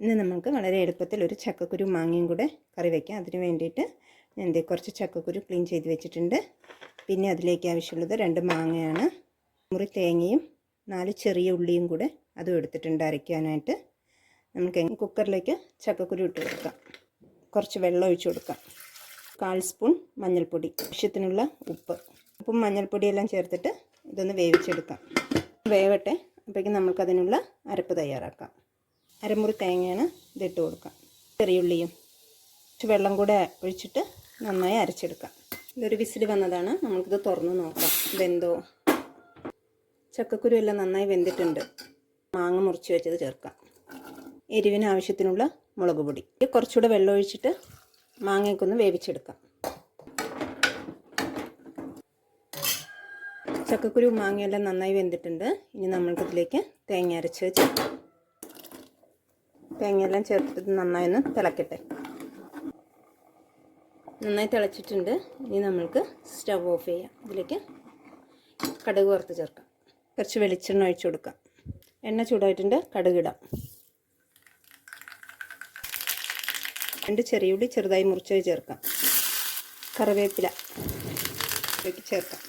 ഇന്ന് നമുക്ക് വളരെ എളുപ്പത്തിൽ ഒരു ചക്കക്കുരു മാങ്ങയും കൂടെ കറി വയ്ക്കാം അതിന് വേണ്ടിയിട്ട് ഞാൻ ദേ കുറച്ച് ചക്കക്കുരു ക്ലീൻ ചെയ്ത് വെച്ചിട്ടുണ്ട്. പിന്നെ അതിലേക്ക് ആവശ്യമുള്ളത് രണ്ട് മാങ്ങയാണ്. മുറി തേങ്ങയും നാല് ചെറിയ ഉള്ളിയും കൂടെ അതും എടുത്തിട്ടുണ്ട് അരയ്ക്കാനായിട്ട്. നമുക്ക് കുക്കറിലേക്ക് ചക്കക്കുരു ഇട്ട് കൊടുക്കാം. കുറച്ച് വെള്ളം ഒഴിച്ച് കൊടുക്കാം. കാൽ സ്പൂൺ മഞ്ഞൾപ്പൊടി. ആവശ്യത്തിനുള്ള ഉപ്പ്. ഉപ്പും മഞ്ഞൾപ്പൊടിയെല്ലാം ചേർത്തിട്ട് ഇതൊന്ന് വേവിച്ചെടുക്കാം. വേവട്ടെ. അപ്പോഴേക്കും നമുക്കതിനുള്ള അരപ്പ് തയ്യാറാക്കാം. അരമുറി തേങ്ങയാണ് ഇതിട്ട് കൊടുക്കാം ചെറിയുള്ളിയും കുറച്ച് വെള്ളം കൂടെ ഒഴിച്ചിട്ട് നന്നായി അരച്ചെടുക്കാം ഇതൊരു വിസിൽ വന്നതാണ്. നമുക്കിത് തുറന്ന് നോക്കാം. വെന്തോ ചക്കക്കുരു എല്ലാം നന്നായി വെന്തിട്ടുണ്ട്. മാങ്ങ മുറിച്ച് വെച്ചത് ചേർക്കാം. എരിവിന് ആവശ്യത്തിനുള്ള മുളക് പൊടി. കുറച്ചുകൂടെ വെള്ളം ഒഴിച്ചിട്ട് മാങ്ങയൊക്കെ ഒന്ന് വേവിച്ചെടുക്കാം. ചക്കക്കുരു മാങ്ങയെല്ലാം നന്നായി വെന്തിട്ടുണ്ട്. ഇനി നമ്മൾക്കിതിലേക്ക് തേങ്ങ അരച്ച് ചേർക്കാം തേങ്ങയെല്ലാം ചേർത്തിട്ട് നന്നായി ഒന്ന് തിളക്കട്ടെ. നന്നായി തിളച്ചിട്ടുണ്ട്. ഇനി നമ്മൾക്ക് സ്റ്റവ് ഓഫ് ചെയ്യാം. ഇതിലേക്ക് കടുക് വറുത്ത് ചേർക്കാം. കുറച്ച് വെളിച്ചെണ്ണ ഒഴിച്ചു കൊടുക്കാം. എണ്ണ ചൂടായിട്ടുണ്ട് കടുക് ഇടാം. രണ്ട് ചെറിയുള്ളി ചെറുതായി മുറിച്ചത് ചേർക്കാം. കറിവേപ്പില ചേർക്കാം.